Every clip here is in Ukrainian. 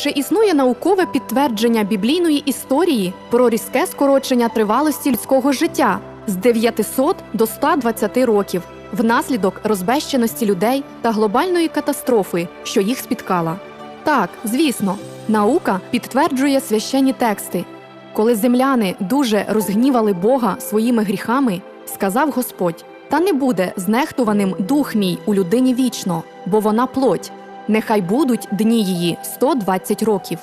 Чи існує наукове підтвердження біблійної історії про різке скорочення тривалості людського життя з 900 до 120 років внаслідок розбещеності людей та глобальної катастрофи, що їх спіткала? Так, звісно, наука підтверджує священні тексти. Коли земляни дуже розгнівали Бога своїми гріхами, сказав Господь: Та не буде знехтуваним дух мій у людині вічно, бо вона плоть. Нехай будуть дні її 120 років.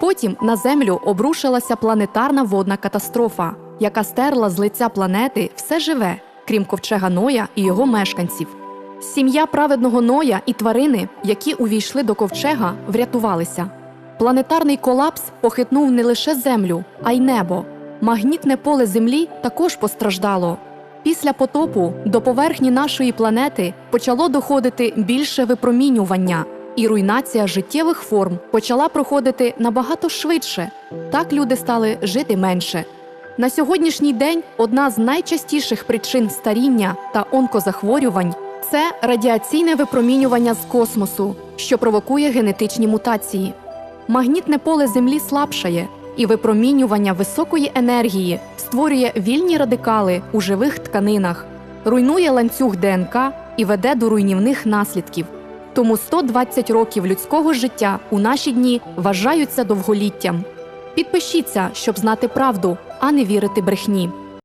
Потім на землю обрушилася планетарна водна катастрофа, яка стерла з лиця планети все живе, крім ковчега Ноя і його мешканців. Сім'я праведного Ноя і тварини, які увійшли до ковчега, врятувалися. Планетарний колапс похитнув не лише землю, а й небо. Магнітне поле Землі також постраждало. Після потопу до поверхні нашої планети почало доходити більше випромінювання, і руйнація життєвих форм почала проходити набагато швидше. Так люди стали жити менше. На сьогоднішній день одна з найчастіших причин старіння та онкозахворювань це радіаційне випромінювання з космосу, що провокує генетичні мутації. Магнітне поле Землі слабшає, і випромінювання високої енергії створює вільні радикали у живих тканинах, руйнує ланцюг ДНК і веде до руйнівних наслідків. Тому 120 років людського життя у наші дні вважаються довголіттям. Підпишіться, щоб знати правду, а не вірити брехні.